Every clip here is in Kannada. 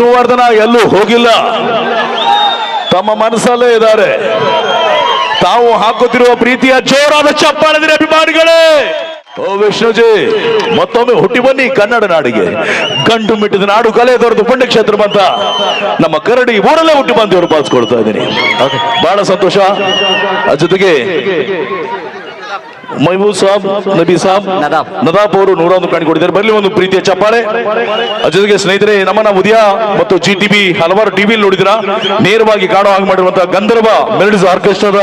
ವಿಷ್ಣುವರ್ಧನ ಎಲ್ಲೂ ಹೋಗಿಲ್ಲ. ತಮ್ಮ ಮನಸ್ಸಲ್ಲೇ ಇದ್ದಾರೆ. ತಾವು ಹಾಕುತ್ತಿರುವ ಪ್ರೀತಿಯ ಜೋರಾದ ಚಪ್ಪಾಳದಿರ ಅಭಿಮಾನಿಗಳೇ! ಓ ವಿಷ್ಣುಜಿ, ಮತ್ತೊಮ್ಮೆ ಹುಟ್ಟಿ ಬನ್ನಿ ಕನ್ನಡ ನಾಡಿಗೆ. ಗಂಡು ಮಿಟ್ಟಿದ ನಾಡು ಕಲೆ ದೊರೆದು ಪುಣ್ಯಕ್ಷೇತ್ರ ಬಂತ. ನಮ್ಮ ಕರಡಿ ಊರಲ್ಲೇ ಹುಟ್ಟಿ ಬಂದು ಬಾಲ್ಸ್ಕೊಳ್ತಾ ಇದ್ದೀನಿ. ಬಹಳ ಸಂತೋಷ. ಅದ್ರ ಜೊತೆಗೆ ಮೈಬೂಬ್ ಸಾಬ್ ನಬಿ ಸಾಬ್. ನದಾಫ್ ಅವರು ನೂರೊಂದು ಕಾಣಿಕೊಂಡಿದ್ದಾರೆ ಬರಲಿ ಒಂದು ಪ್ರೀತಿಯ ಚಪ್ಪಾಳೆ. ಜೊತೆಗೆ ಸ್ನೇಹಿತರೆ ನಮ್ಮನ್ನ ಉದಯ ಮತ್ತು ಜಿ ಟಿವಿ ಹಲವಾರು ಟಿವಿ ನೋಡಿದ್ರ ನೇರವಾಗಿ ಕಾಣೋ ಹಾಗೆ ಮಾಡಿರುವಂತಹ ಗಂಧರ್ವ ಮೆರಡಿಸ್ ಆರ್ಕೆಸ್ಟ್ರಾದ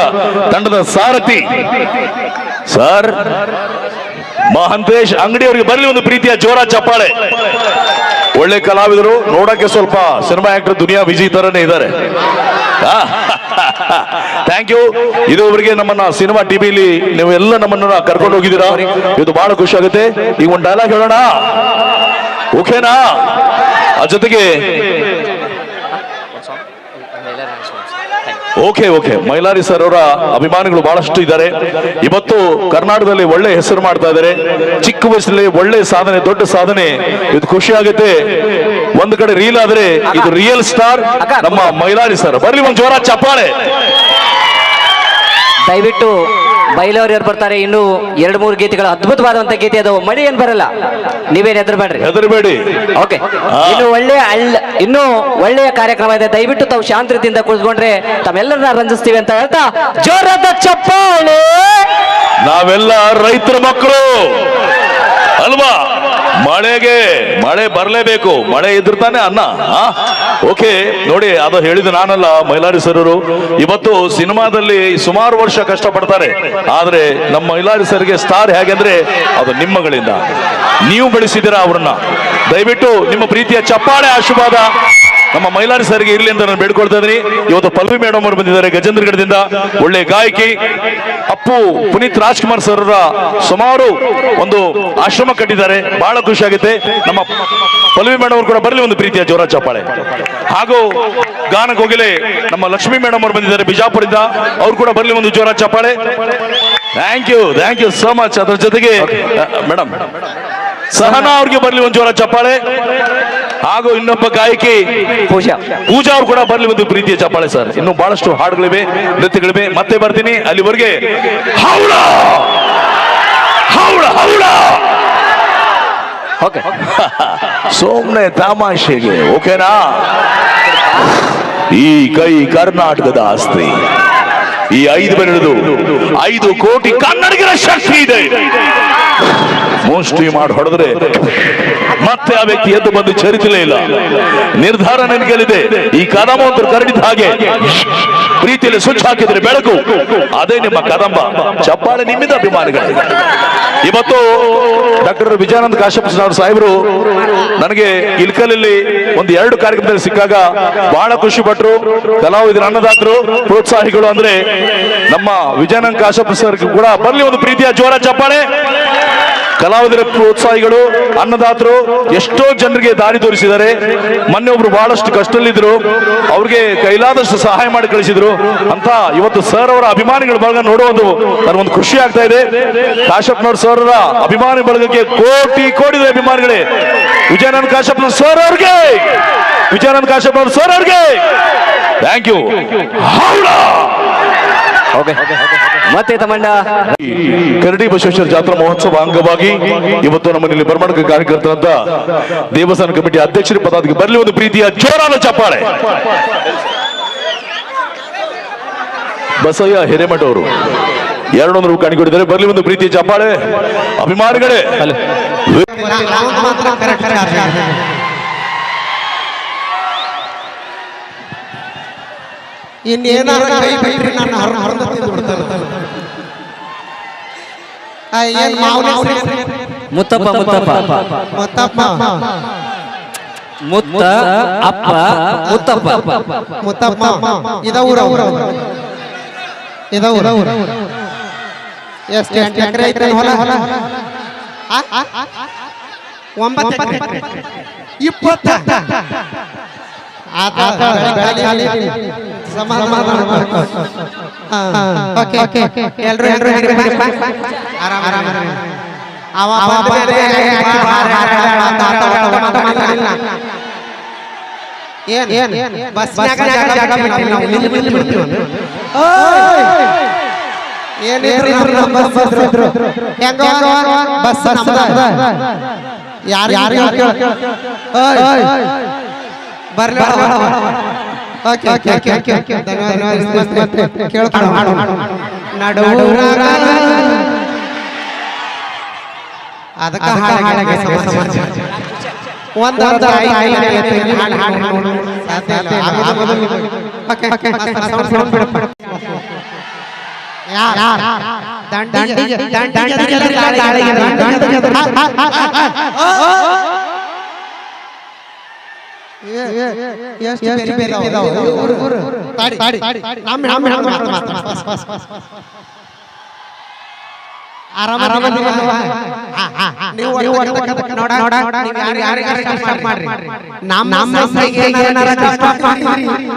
ತಂಡದ ಸಾರಥಿ. ಸರ್ ಮಹಂತೇಶ್ ಅಂಗಡಿ ಅವರಿಗೆ ಬರಲಿ ಒಂದು ಪ್ರೀತಿಯ ಜೋರ ಚಪ್ಪಾಳೆ. ಒಳ್ಳೆ ಕಲಾವಿದರು ನೋಡಕ್ಕೆ ಸ್ವಲ್ಪ ಸಿನಿಮಾ ಆಕ್ಟರ್ ದುನಿಯಾ ವಿಜಯ್ ತರನೇ ಇದ್ದಾರೆ. Thank you. ಇದುವರೆಗೆ ನಮ್ಮನ್ನ ಸಿನಿಮಾ ಟಿವಿಲಿ ನೀವು ಎಲ್ಲ ನಮ್ಮನ್ನ ಕರ್ಕೊಂಡು ಹೋಗಿದ್ದೀರಾ? ಇದು ಬಹಳ ಖುಷಿ ಆಗುತ್ತೆ. ಈಗ ಒಂದು ಡೈಲಾಗ್ ಹೇಳೋಣ. ಓಕೆನಾ? ಆ ಜೊತೆಗೆ ಓಕೆ ಓಕೆ ಮೈಲಾರಿ ಸರ್ ಅವರ ಅಭಿಮಾನಿಗಳು ಬಹಳಷ್ಟು ಇದ್ದಾರೆ. ಇವತ್ತು ಕರ್ನಾಟಕದಲ್ಲಿ ಒಳ್ಳೆ ಹೆಸರು ಮಾಡ್ತಾ ಇದ್ದಾರೆ. ಚಿಕ್ಕ ವಯಸ್ಸಿನಲ್ಲಿ ಒಳ್ಳೆ ಸಾಧನೆ ದೊಡ್ಡ ಸಾಧನೆ. ಇದು ಖುಷಿ ಆಗುತ್ತೆ. ಒಂದ್ ಕಡೆ ರೀಲ್ ಆದ್ರೆ ಇದು ರಿಯಲ್ ಸ್ಟಾರ್ ನಮ್ಮ ಮೈಲಾರಿ ಸರ್ ಬರ್ಲಿ ಒಂದು ಜೋರ ಚಪ್ಪಾಳೆ. ದಯವಿಟ್ಟು ಬೈಲವ್ರು ಯಾರು ಬರ್ತಾರೆ? ಇನ್ನು ಎರಡು ಮೂರು ಗೀತೆಗಳು ಅದ್ಭುತವಾದಂತ ಗೀತೆ ಅದು. ಮಳಿ ಏನ್ ಬರಲ್ಲ. ನೀವೇನ್ ಹೆದರ್ಬೇಡ್ರಿ. ಹೆದರ್ಬೇಡಿ. ಓಕೆ. ಇನ್ನು ಒಳ್ಳೆಯ ಅಳ್ಳ ಇನ್ನು ಒಳ್ಳೆಯ ಕಾರ್ಯಕ್ರಮ ಇದೆ. ದಯವಿಟ್ಟು ತಾವು ಶಾಂತದಿಂದ ಕುಳಿತುಕೊಂಡ್ರೆ ತಮ್ಮೆಲ್ಲರನ್ನ ರಂಜಿಸ್ತೀವಿ ಅಂತ ಹೇಳ್ತಾ ಜೋರದ ಚಪ್ಪಾಳೆ. ನಾವೆಲ್ಲ ರೈತರ ಮಕ್ಕಳು. ಅಲ್ವಾ? ಮಳೆಗೆ ಮಳೆ ಬರಲೇಬೇಕು. ಮಳೆ ಇದ್ರೆ ತಾನೆ ಅನ್ನ. ಓಕೆ, ನೋಡಿ, ಅದು ಹೇಳಿದ ನಾನಲ್ಲ, ಮೈಲಾರಿ ಸರರು. ಇವತ್ತು ಸಿನಿಮಾದಲ್ಲಿ ಸುಮಾರು ವರ್ಷ ಕಷ್ಟಪಡ್ತಾರೆ. ಆದ್ರೆ ನಮ್ಮ ಮೈಲಾರಿ ಸರ್ಗೆ ಸ್ಟಾರ್ ಹೇಗೆಂದ್ರೆ ಅದು ನಿಮ್ಮಗಳಿಂದ. ನೀವು ಬೆಳೆಸಿದಿರ ಅವ್ರನ್ನ. ದಯವಿಟ್ಟು ನಿಮ್ಮ ಪ್ರೀತಿಯ ಚಪ್ಪಾಳೆ ಆಶೀರ್ವಾದ. ನಮ್ಮ ಮೈಲಾರಿ ಸರ್ಗೆ ಇರಲಿ ಅಂತ ನಾನು ಬೇಡ್ಕೊಳ್ತಾ ಇದ್ದೀನಿ. ಇವತ್ತು ಪಲ್ವಿ ಮೇಡಮ್ ಅವರು ಬಂದಿದ್ದಾರೆ ಗಜೇಂದ್ರಗಢದಿಂದ ಒಳ್ಳೆ ಗಾಯಕಿ, ಅಪ್ಪು ಪುನೀತ್ ರಾಜ್ಕುಮಾರ್ ಸರ್ ಸುಮಾರು ಒಂದು ಆಶ್ರಮ ಕಟ್ಟಿದ್ದಾರೆ. ಬಹಳ ಖುಷಿ ಆಗುತ್ತೆ. ನಮ್ಮ ಪಲ್ವಿ ಮೇಡಮ್ ಅವರು ಕೂಡ ಬರಲಿ ಒಂದು ಪ್ರೀತಿಯ ಜೋರ ಚಪ್ಪಾಳೆ. ಹಾಗೂ ಗಾನ ನಮ್ಮ ಲಕ್ಷ್ಮೀ ಮೇಡಮ್ ಅವರು ಬಂದಿದ್ದಾರೆ ಬಿಜಾಪುರದಿಂದ. ಅವ್ರು ಕೂಡ ಬರಲಿ ಒಂದು ಜೋರ ಚಪ್ಪಾಳೆ. Thank you thank you so much ಅದ್ರ ಜೊತೆಗೆ ಮೇಡಮ್ ಸಹನಾ ಅವ್ರಿಗೆ ಬರಲಿ ಒಂದು ಜೋರ ಚಪ್ಪಾಳೆ. ಹಾಗೂ ಇನ್ನೊಬ್ಬ ಗಾಯಕಿ ಪೂಜಾ. ಪೂಜಾ ಅವ್ರು ಕೂಡ ಬರಲಿ ಒಂದು ಪ್ರೀತಿಯ ಚಪ್ಪಾಳೆ ಸರ್. ಇನ್ನು ಬಹಳಷ್ಟು ಹಾಡುಗಳಿವೆ ನೃತ್ಯಗಳಿವೆ. ಮತ್ತೆ ಬರ್ತೀನಿ ಅಲ್ಲಿವರೆಗೆ ಹೌಳ! ಹೌಡ ಹೌಳ! ಓಕೆ. ಸೋಮ್ನೆ ತಮಾಷೆಗೆ ಓಕೆನಾ? ಈ ಕೈ ಕರ್ನಾಟಕದ ಆಸ್ತಿ. ಈ ಐದು ಬೆಳೆದು ಐದು ಕೋಟಿ ಕನ್ನಡಿಗರ ಶಕ್ತಿ ಇದೆ. ಮೋಸ್ಟ್ಲಿ ಮಾಡಿ ಹೊಡೆದ್ರೆ ಮತ್ತೆ ಆ ವ್ಯಕ್ತಿ ಎದ್ದು ಬಂದು ಚರಿತಲೇ ಇಲ್ಲ. ನಿರ್ಧಾರ ನನಗೆಲ್ಲಿದೆ ಈ ಒಂದು ಕರಡಿದ ಹಾಗೆ ಪ್ರೀತಿಯಲ್ಲಿ ಸ್ವಿಚ್ ಹಾಕಿದ್ರೆ ಬೆಳಕು. ಅದೇ ನಿಮ್ಮ ಕದಂಬ. ಚಪ್ಪಾಳೆ ನಿಮ್ಮಿಂದ ಅಭಿಮಾನಿಗಳು. ಇವತ್ತು ಡಾಕ್ಟರ್ ವಿಜಯಾನಂದ ಕಾಶ್ಯಪ ಸಾಹೇಬರು ನನಗೆ ಇಲ್ಕಲಲ್ಲಿ ಒಂದು ಎರಡು ಕಾರ್ಯಕ್ರಮದಲ್ಲಿ ಸಿಕ್ಕಾಗ ಬಹಳ ಖುಷಿ ಪಟ್ಟರು ಕಲಾವಿದರ ಅನ್ನದಾತರು, ಪ್ರೋತ್ಸಾಹಿಗಳು ಅಂದ್ರೆ ನಮ್ಮ ವಿಜಯಾನಂದ ಕಾಶ್ಯಪ ಸರ್ ಕೂಡ ಬರ್ಲಿ ಒಂದು ಪ್ರೀತಿಯ ಜೋರ ಚಪ್ಪಾಳೆ. ಕಲಾವಿದರ ಪ್ರೋತ್ಸಾಹಿಗಳು ಅನ್ನದಾತರು ಎಷ್ಟೋ ಜನರಿಗೆ ದಾರಿ ತೋರಿಸಿದ್ದಾರೆ. ಮೊನ್ನೆ ಒಬ್ರು ಬಹಳಷ್ಟು ಕಷ್ಟದಲ್ಲಿದ್ದರು ಅವ್ರಿಗೆ ಕೈಲಾದಷ್ಟು ಸಹಾಯ ಮಾಡಿ ಕಳಿಸಿದ್ರು. ಅಂತ ಇವತ್ತು ಸರ್ ಅವರ ಅಭಿಮಾನಿಗಳ ಬಳಗ ನೋಡುವುದು ನನಗೊಂದು ಖುಷಿ ಆಗ್ತಾ ಇದೆ. ಕಾಶಪ್ಪನವ್ರ ಸರ್ ಅಭಿಮಾನಿ ಬಳಗಕ್ಕೆ ಕೋಟಿ ಕೋಟಿ ಅಭಿಮಾನಿಗಳೇ. ವಿಜಯನಂದ ಕಾಶಪ್ನ ಸರ್ ಅವ್ರಿಗೆ. ವಿಜಯಾನಂದ ಕಾಶಪ್ಪನವ್ರ ಸರ್ ಅವ್ರಿಗೆ. Thank you okay. ಮತ್ತೆ ತಮ್ಮಣ್ಣ. ಕರಡಿ ಬಸವೇಶ್ವರ ಜಾತ್ರಾ ಮಹೋತ್ಸವ ಅಂಗವಾಗಿ ಇವತ್ತು ನಮ್ಮಲ್ಲಿ ಬರ್ಮಾಡಕ ಕಾರ್ಯಕರ್ತರಂತ ದೇವಸ್ಥಾನ ಕಮಿಟಿ ಅಧ್ಯಕ್ಷರ ಪದಾಧಿಕ ಬರಲಿ ಒಂದು ಪ್ರೀತಿಯ ಜೋರಾದ ಚಪ್ಪಾಳೆ. ಬಸಯ್ಯ ಹಿರೇಮಠ ಅವರು ಎರಡೊಂದು ರೂಪಾಯಿ ಕಾಣಿಕೊಂಡಿದ್ದಾರೆ. ಬರಲಿ ಒಂದು ಪ್ರೀತಿಯ ಚಪ್ಪಾಳೆ. ಅಭಿಮಾನಿಗಳೇ. ಇನ್ನೇನಾರ ಕೈ ಬಿಟ್ರಿ ನನ್ನ ಹರ ಹರದ ಬಿಡ್ತಾರೆ. ಆ, ಏನ್ ಮಾವನ ಮುತ್ತಪ್ಪ ಮುತ್ತಪ್ಪ ಮುತ್ತಪ್ಪ. ಮುತ್ತ ಅಪ್ಪ ಮುತ್ತಪ್ಪ. ಮುತ್ತಪ್ಪ ಇದ ಊರ ಊರ. ಇದ ಊರ. ಎಷ್ಟು ಎಂಟು ಎಕರೆ ಐತೆ ಹೊಲ? ಹೊಲ? ಆ? ಒಂಬತ್ತು ಇಪ್ಪತ್ತ ಆತ ಸಮಾಧಾನ ಮಾಡ್ಕೊ ಹಾ, ಓಕೆ ಓಕೆ ಎಲ್ರು ಎಲ್ರು ಹಿಡಿ ಬಿಡಿಪ್ಪ. ಆರಾಮ್ ಆರಾಮ್ ಆರಾಮ್. ಅವ ಬಂದ ಮೇಲೆ ಹಾಕಿ ಬಾರ್ ಹಾರ ಹಾರ ಅಂತ ಆಟ ಆಟ ಮಾತ ಮಾತಾಡಿಲ್ಲ. ಏನ್ ಏನ್ ಬಸ್ ಜಾಗ ಜಾಗ ಬಿಟ್ಟಿಲ್ಲ ನಾವು ಇಲ್ಲಿ ಇಲ್ಲಿ ಬಿಡ್ತೀವಿ ಏನಿದ್ರು ನಮ್ಮ ಬಸ್ ಬಸ್ ಇದ್ರು ಹೆಂಗ ಬಸ್ ನಮ್ಮದ ಯಾರು ಯಾರು ಬರ್ಲಿ ಓಕೆ ಓಕೆ ಓಕೆ ಓಕೆ ಧನ್ಯವಾದ ಕೇಳ್ಕೊಂಡು ಮಾಡು ನಡುವರಾಗ ಅದಕ್ಕೆ ಹಾಡಾಗೆ ಸಮಾಜ ಒಂದು ಒಂದು ಹಾಡು ಹಾಡು ಹಾಡು ಸಾಧ್ಯ ಇಲ್ಲ ಆಗೋದು ಓಕೆ ಓಕೆ ಸೌಂಡ್ ಸೌಂಡ್ ಬಿಡಪ್ಪ ಯಾರ್ ದಂಡಿಗೆ ದಂಡಿಗೆ ದಾಳಿಗೆ ದಂಡಿಗೆ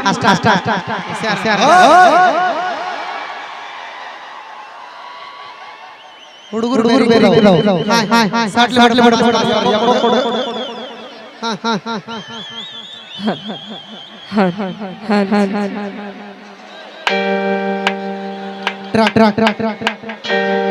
ಅಷ್ಟ ಅಷ್ಟ ಹುಡುಗರು ಹುಡುಗರು ಬೇರೆ ट्रा ट्रा ट्रा ट्रा ट्रा ट्रा